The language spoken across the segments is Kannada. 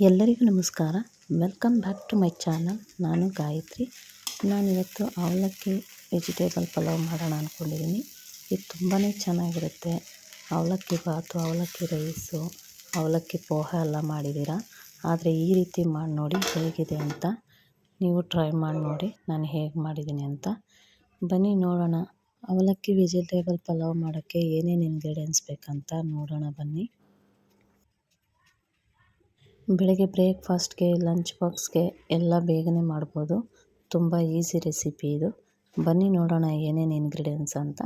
ಎಲ್ಲರಿಗೂ ನಮಸ್ಕಾರ. Welcome back to my channel ನಾನು ಗಾಯತ್ರಿ. ನಾನಿವತ್ತು ಅವಲಕ್ಕಿ ವೆಜಿಟೇಬಲ್ ಪಲಾವ್ ಮಾಡೋಣ ಅಂದ್ಕೊಂಡಿದ್ದೀನಿ ಇದು ತುಂಬಾ ಚೆನ್ನಾಗಿರುತ್ತೆ. ಅವಲಕ್ಕಿ ಬಾತು, ಅವಲಕ್ಕಿ ರೈಸು, ಅವಲಕ್ಕಿ ಪೋಹ ಎಲ್ಲ ಮಾಡಿದ್ದೀರಾ? ಆದರೆ ಈ ರೀತಿ ಮಾಡಿ ನೋಡಿ ಹೇಗಿದೆ ಅಂತ ನೀವು ಟ್ರೈ ಮಾಡಿ ನೋಡಿ ನಾನು ಹೇಗೆ ಮಾಡಿದ್ದೀನಿ ಅಂತ. ಬನ್ನಿ ನೋಡೋಣ. ಅವಲಕ್ಕಿ ವೆಜಿಟೇಬಲ್ ಪಲಾವ್ ಮಾಡೋಕ್ಕೆ ಏನೇನು ಇಂಗ್ರೀಡಿಯೆಂಟ್ಸ್ ಬೇಕಂತ ನೋಡೋಣ ಬನ್ನಿ. ಬೆಳಗ್ಗೆ ಬ್ರೇಕ್ಫಾಸ್ಟ್ಗೆ, ಲಂಚ್ ಬಾಕ್ಸ್ಗೆ ಎಲ್ಲ ಬೇಗನೆ ಮಾಡ್ಬೋದು. ತುಂಬ ಈಸಿ ರೆಸಿಪಿ ಇದು. ಬನ್ನಿ ನೋಡೋಣ ಏನೇನು ಇಂಗ್ರೀಡಿಯೆಂಟ್ಸ್ ಅಂತ.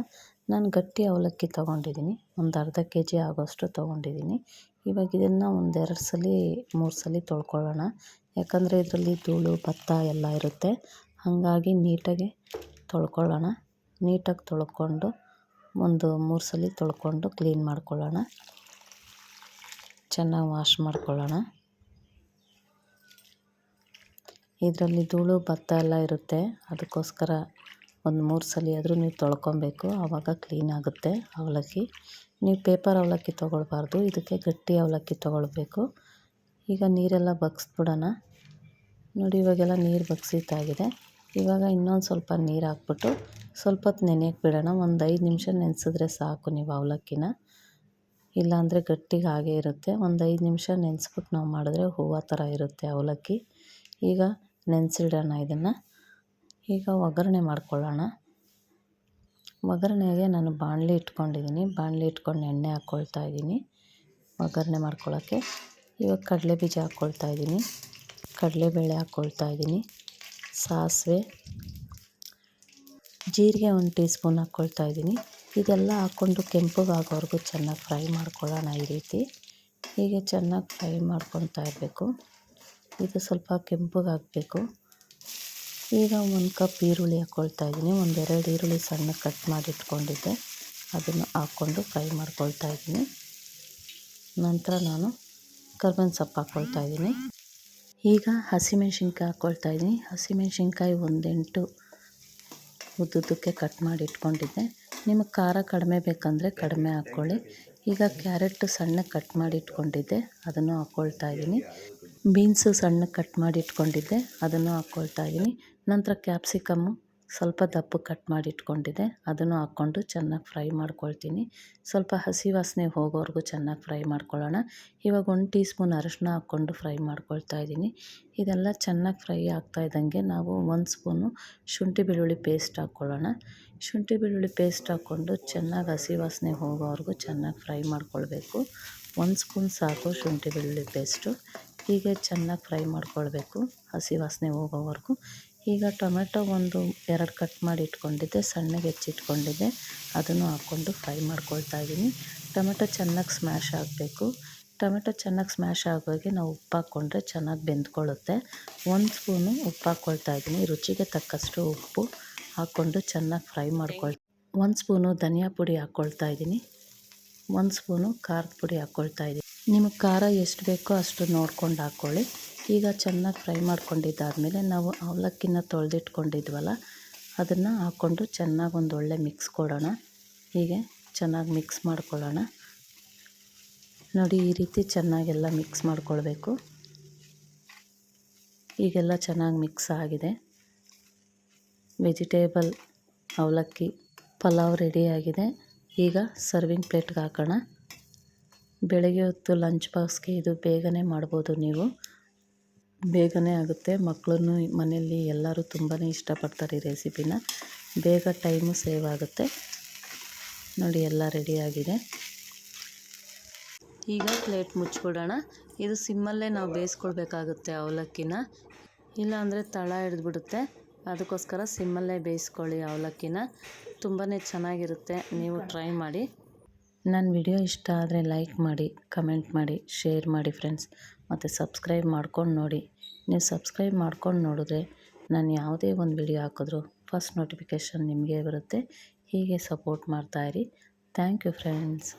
ನಾನು ಗಟ್ಟಿ ಅವಲಕ್ಕಿ ತೊಗೊಂಡಿದ್ದೀನಿ. ಒಂದು ಅರ್ಧ ಕೆ ಜಿ ಆಗೋಷ್ಟು ತೊಗೊಂಡಿದ್ದೀನಿ. ಇವಾಗ ಇದನ್ನು ಒಂದೆರಡು ಸಲ, ಮೂರು ಸಲ ತೊಳ್ಕೊಳ್ಳೋಣ. ಯಾಕಂದರೆ ಇದರಲ್ಲಿ ಧೂಳು, ಭತ್ತ ಎಲ್ಲ ಇರುತ್ತೆ. ಹಾಗಾಗಿ ನೀಟಾಗಿ ತೊಳ್ಕೊಳ್ಳೋಣ. ನೀಟಾಗಿ ತೊಳ್ಕೊಂಡು ಒಂದು ಮೂರು ಸಲ ತೊಳ್ಕೊಂಡು ಕ್ಲೀನ್ ಮಾಡ್ಕೊಳ್ಳೋಣ. ಚೆನ್ನಾಗಿ ವಾಶ್ ಮಾಡ್ಕೊಳ್ಳೋಣ. ಇದರಲ್ಲಿ ಧೂಳು, ಭತ್ತ ಎಲ್ಲ ಇರುತ್ತೆ. ಅದಕ್ಕೋಸ್ಕರ ಒಂದು ಮೂರು ಸಲ ಆದರೂ ನೀವು ತೊಳ್ಕೊಬೇಕು. ಆವಾಗ ಕ್ಲೀನ್ ಆಗುತ್ತೆ ಅವಲಕ್ಕಿ. ನೀವು ಪೇಪರ್ ಅವಲಕ್ಕಿ ತೊಗೊಳ್ಬಾರ್ದು. ಇದಕ್ಕೆ ಗಟ್ಟಿ ಅವಲಕ್ಕಿ ತೊಗೊಳ್ಬೇಕು. ಈಗ ನೀರೆಲ್ಲ ಬಗ್ಸ್ಬಿಡೋಣ. ನೋಡಿ, ಇವಾಗೆಲ್ಲ ನೀರು ಬಗ್ಸಿದ್ದಾಗಿದೆ. ಇವಾಗ ಇನ್ನೊಂದು ಸ್ವಲ್ಪ ನೀರು ಹಾಕ್ಬಿಟ್ಟು ಸ್ವಲ್ಪ ಹೊತ್ತು ನೆನೆಯಕ್ಕೆ ಬಿಡೋಣ. ಒಂದು ಐದು ನಿಮಿಷ ನೆನೆಸಿದ್ರೆ ಸಾಕು ನೀವು ಅವಲಕ್ಕಿನ. ಇಲ್ಲಾಂದರೆ ಗಟ್ಟಿಗೆ ಹಾಗೆ ಇರುತ್ತೆ. ಒಂದು ಐದು ನಿಮಿಷ ನೆನೆಸ್ಬಿಟ್ಟು ನಾವು ಮಾಡಿದ್ರೆ ಹೂವು ಥರ ಇರುತ್ತೆ ಅವಲಕ್ಕಿ. ಈಗ ನೆನೆಸಿಡೋಣ ಇದನ್ನು. ಈಗ ಒಗ್ಗರಣೆ ಮಾಡ್ಕೊಳ್ಳೋಣ. ಒಗ್ಗರಣೆಗೆ ನಾನು ಬಾಣಲಿ ಇಟ್ಕೊಂಡಿದ್ದೀನಿ. ಬಾಣಲಿ ಇಟ್ಕೊಂಡು ಎಣ್ಣೆ ಹಾಕ್ಕೊಳ್ತಾ ಇದ್ದೀನಿ. ಒಗ್ಗರಣೆ ಮಾಡ್ಕೊಳ್ಳೋಕ್ಕೆ ಇವಾಗ ಕಡಲೆ ಬೀಜ ಹಾಕ್ಕೊಳ್ತಾ ಇದ್ದೀನಿ. ಕಡಲೆಬೇಳೆ ಹಾಕ್ಕೊಳ್ತಾ ಇದ್ದೀನಿ. ಸಾಸಿವೆ. ಜೀರಿಗೆ ಒಂದು ಟೀ ಸ್ಪೂನ್ ಹಾಕ್ಕೊಳ್ತಾ ಇದ್ದೀನಿ. ಇದೆಲ್ಲ ಹಾಕ್ಕೊಂಡು ಕೆಂಪಗಾಗೋವರೆಗೂ ಚೆನ್ನಾಗಿ ಫ್ರೈ ಮಾಡ್ಕೊಳ್ಳೋಣ ಈ ರೀತಿ. ಹೀಗೆ ಚೆನ್ನಾಗಿ ಫ್ರೈ ಮಾಡ್ಕೊತಾ ಇರಬೇಕು. ಇದು ಸ್ವಲ್ಪ ಕೆಂಪಗಾಗಬೇಕು. ಈಗ ಒಂದು ಕಪ್ ಈರುಳ್ಳಿ ಹಾಕ್ಕೊಳ್ತಾ ಇದ್ದೀನಿ. ಒಂದೆರಡು ಈರುಳ್ಳಿ ಸಣ್ಣ ಕಟ್ ಮಾಡಿ ಇಟ್ಕೊಂಡಿದ್ದೆ ಅದನ್ನು ಹಾಕ್ಕೊಂಡು ಫ್ರೈ ಮಾಡ್ಕೊಳ್ತಾ ಇದ್ದೀನಿ. ನಂತರ ನಾನು ಕರ್ಬೇವಿನ ಸೊಪ್ಪು ಹಾಕ್ಕೊಳ್ತಾ ಇದ್ದೀನಿ. ಈಗ ಹಸಿಮೆಣ್ಸಿನ್ಕಾಯಿ ಹಾಕ್ಕೊಳ್ತಾ ಇದ್ದೀನಿ. ಹಸಿಮೆಣ್ಸಿನ್ಕಾಯಿ ಒಂದೆಂಟು ಉದ್ದುದ್ದಕ್ಕೆ ಕಟ್ ಮಾಡಿ ಇಟ್ಕೊಂಡಿದ್ದೆ ನಿಮಗೆ ಖಾರ ಕಡಿಮೆ ಬೇಕಂದರೆ ಕಡಿಮೆ ಹಾಕ್ಕೊಳ್ಳಿ. ಈಗ ಕ್ಯಾರೆಟ್ ಸಣ್ಣ ಕಟ್ ಮಾಡಿ ಇಟ್ಕೊಂಡಿದ್ದೆ ಅದನ್ನು ಹಾಕ್ಕೊಳ್ತಾ ಇದ್ದೀನಿ. ಬೀನ್ಸು ಸಣ್ಣ ಕಟ್ ಮಾಡಿ ಇಟ್ಕೊಂಡಿದ್ದೆ, ಅದನ್ನು ಹಾಕ್ಕೊಳ್ತಾ ಇದ್ದೀನಿ. ನಂತರ ಕ್ಯಾಪ್ಸಿಕಮ್ಮು ಸ್ವಲ್ಪ ದಪ್ಪ ಕಟ್ ಮಾಡಿ ಇಟ್ಕೊಂಡಿದ್ದೆ, ಅದನ್ನು ಹಾಕ್ಕೊಂಡು ಚೆನ್ನಾಗಿ ಫ್ರೈ ಮಾಡ್ಕೊಳ್ತೀನಿ. ಸ್ವಲ್ಪ ಹಸಿ ವಾಸನೆ ಹೋಗೋವರೆಗೂ ಚೆನ್ನಾಗಿ ಫ್ರೈ ಮಾಡ್ಕೊಳ್ಳೋಣ. ಇವಾಗ ಒಂದು ಟೀ ಸ್ಪೂನ್ ಅರಶಿನ ಹಾಕ್ಕೊಂಡು ಫ್ರೈ ಮಾಡ್ಕೊಳ್ತಾ ಇದ್ದೀನಿ. ಇದೆಲ್ಲ ಚೆನ್ನಾಗಿ ಫ್ರೈ ಆಗ್ತಾ ಇದ್ದಂಗೆ ನಾವು ಒಂದು ಸ್ಪೂನು ಶುಂಠಿ ಬೆಳ್ಳುಳ್ಳಿ ಪೇಸ್ಟ್ ಹಾಕ್ಕೊಳ್ಳೋಣ. ಶುಂಠಿ ಬೆಳ್ಳುಳ್ಳಿ ಪೇಸ್ಟ್ ಹಾಕ್ಕೊಂಡು ಚೆನ್ನಾಗಿ ಹಸಿ ವಾಸನೆ ಹೋಗೋವರೆಗೂ ಚೆನ್ನಾಗಿ ಫ್ರೈ ಮಾಡ್ಕೊಳ್ಬೇಕು. ಒಂದು ಸ್ಪೂನ್ ಸಾಕು ಶುಂಠಿ ಬೆಳ್ಳುಳ್ಳಿ ಪೇಸ್ಟು. ಹೀಗೆ ಚೆನ್ನಾಗಿ ಫ್ರೈ ಮಾಡ್ಕೊಳ್ಬೇಕು ಹಸಿ ವಾಸನೆ ಹೋಗೋವರೆಗೂ. ಈಗ ಟೊಮೆಟೊ ಒಂದು ಎರಡು ಕಟ್ ಮಾಡಿ ಇಟ್ಕೊಂಡಿದ್ದೆ, ಸಣ್ಣಗೆ ಹೆಚ್ಚಿಟ್ಕೊಂಡಿದ್ದೆ. ಅದನ್ನು ಹಾಕ್ಕೊಂಡು ಫ್ರೈ ಮಾಡ್ಕೊಳ್ತಾ ಇದ್ದೀನಿ. ಟೊಮೆಟೊ ಚೆನ್ನಾಗಿ ಸ್ಮ್ಯಾಶ್ ಆಗಬೇಕು. ಟೊಮೆಟೊ ಚೆನ್ನಾಗಿ ಸ್ಮ್ಯಾಶ್ ಆಗೋಗೆ ನಾವು ಉಪ್ಪು ಹಾಕ್ಕೊಂಡ್ರೆ ಚೆನ್ನಾಗಿ ಬೆಂದ್ಕೊಳ್ಳುತ್ತೆ. ಒಂದು ಸ್ಪೂನು ಉಪ್ಪು ಹಾಕ್ಕೊಳ್ತಾ ಇದ್ದೀನಿ. ರುಚಿಗೆ ತಕ್ಕಷ್ಟು ಉಪ್ಪು ಹಾಕ್ಕೊಂಡು ಚೆನ್ನಾಗಿ ಫ್ರೈ ಮಾಡ್ಕೊಳ್ ಒಂದು ಸ್ಪೂನು ಧನಿಯಾ ಪುಡಿ ಹಾಕ್ಕೊಳ್ತಾ ಇದ್ದೀನಿ. ಒಂದು ಸ್ಪೂನು ಖಾರದ ಪುಡಿ ಹಾಕ್ಕೊಳ್ತಾ ಇದ್ದೀನಿ. ನಿಮಗೆ ಖಾರ ಎಷ್ಟು ಬೇಕೋ ಅಷ್ಟು ನೋಡ್ಕೊಂಡು ಹಾಕ್ಕೊಳ್ಳಿ ಈಗ ಚೆನ್ನಾಗಿ ಫ್ರೈ ಮಾಡ್ಕೊಂಡಿದ್ದಾದಮೇಲೆ ನಾವು ಅವಲಕ್ಕಿನ ತೊಳೆದಿಟ್ಕೊಂಡಿದ್ವಲ್ಲ, ಅದನ್ನು ಹಾಕ್ಕೊಂಡು ಚೆನ್ನಾಗಿ ಒಂದು ಒಳ್ಳೆ ಮಿಕ್ಸ್ ಕೊಡೋಣ. ಹೀಗೆ ಚೆನ್ನಾಗಿ ಮಿಕ್ಸ್ ಮಾಡ್ಕೊಳ್ಳೋಣ. ನೋಡಿ, ಈ ರೀತಿ ಚೆನ್ನಾಗೆಲ್ಲ ಮಿಕ್ಸ್ ಮಾಡ್ಕೊಳ್ಬೇಕು. ಈಗೆಲ್ಲ ಚೆನ್ನಾಗಿ ಮಿಕ್ಸ್ ಆಗಿದೆ. ವೆಜಿಟೇಬಲ್ ಅವಲಕ್ಕಿ ಪಲಾವ್ ರೆಡಿಯಾಗಿದೆ ಈಗ ಸರ್ವಿಂಗ್ ಪ್ಲೇಟ್ಗೆ ಹಾಕೋಣ. ಬೆಳಗ್ಗೆ ಹೊತ್ತು ಲಂಚ್ ಬಾಕ್ಸ್ಗೆ ಇದು ಬೇಗನೆ ಮಾಡ್ಬೋದು ನೀವು. ಬೇಗನೆ ಆಗುತ್ತೆ. ಮಕ್ಕಳನ್ನು ಮನೆಯಲ್ಲಿ ಎಲ್ಲರೂ ತುಂಬಾ ಇಷ್ಟಪಡ್ತಾರೆ ಈ ರೆಸಿಪಿನ. ಬೇಗ ಟೈಮು ಸೇವ್ ಆಗುತ್ತೆ. ನೋಡಿ ಎಲ್ಲ ರೆಡಿಯಾಗಿದೆ ಈಗ ಪ್ಲೇಟ್ ಮುಚ್ಚಿಬಿಡೋಣ. ಇದು ಸಿಮ್ಮಲ್ಲೇ ನಾವು ಬೇಯಿಸ್ಕೊಳ್ಬೇಕಾಗುತ್ತೆ ಅವಲಕ್ಕಿನ. ಇಲ್ಲಾಂದರೆ ತಳ ಹಿಡಿದ್ಬಿಡುತ್ತೆ. ಅದಕ್ಕೋಸ್ಕರ ಸಿಮ್ಮಲ್ಲೇ ಬೇಯಿಸ್ಕೊಳ್ಳಿ ಅವಲಕ್ಕಿನ. ತುಂಬಾ ಚೆನ್ನಾಗಿರುತ್ತೆ. ನೀವು ಟ್ರೈ ಮಾಡಿ. ನನ್ನ ವಿಡಿಯೋ ಇಷ್ಟ ಆದರೆ ಲೈಕ್ ಮಾಡಿ, ಕಮೆಂಟ್ ಮಾಡಿ, ಶೇರ್ ಮಾಡಿ ಫ್ರೆಂಡ್ಸ್. ಮತ್ತು ಸಬ್ಸ್ಕ್ರೈಬ್ ಮಾಡ್ಕೊಂಡು ನೋಡಿ. ನೀವು ಸಬ್ಸ್ಕ್ರೈಬ್ ಮಾಡ್ಕೊಂಡು ನೋಡಿದ್ರೆ ನಾನು ಯಾವುದೇ ಒಂದು ವಿಡಿಯೋ ಹಾಕಿದ್ರು ಫಸ್ಟ್ ನೋಟಿಫಿಕೇಷನ್ ನಿಮಗೆ ಬರುತ್ತೆ. ಹೀಗೆ ಸಪೋರ್ಟ್ ಮಾಡ್ತಾಯಿರಿ ಥ್ಯಾಂಕ್ ಯು ಫ್ರೆಂಡ್ಸ್.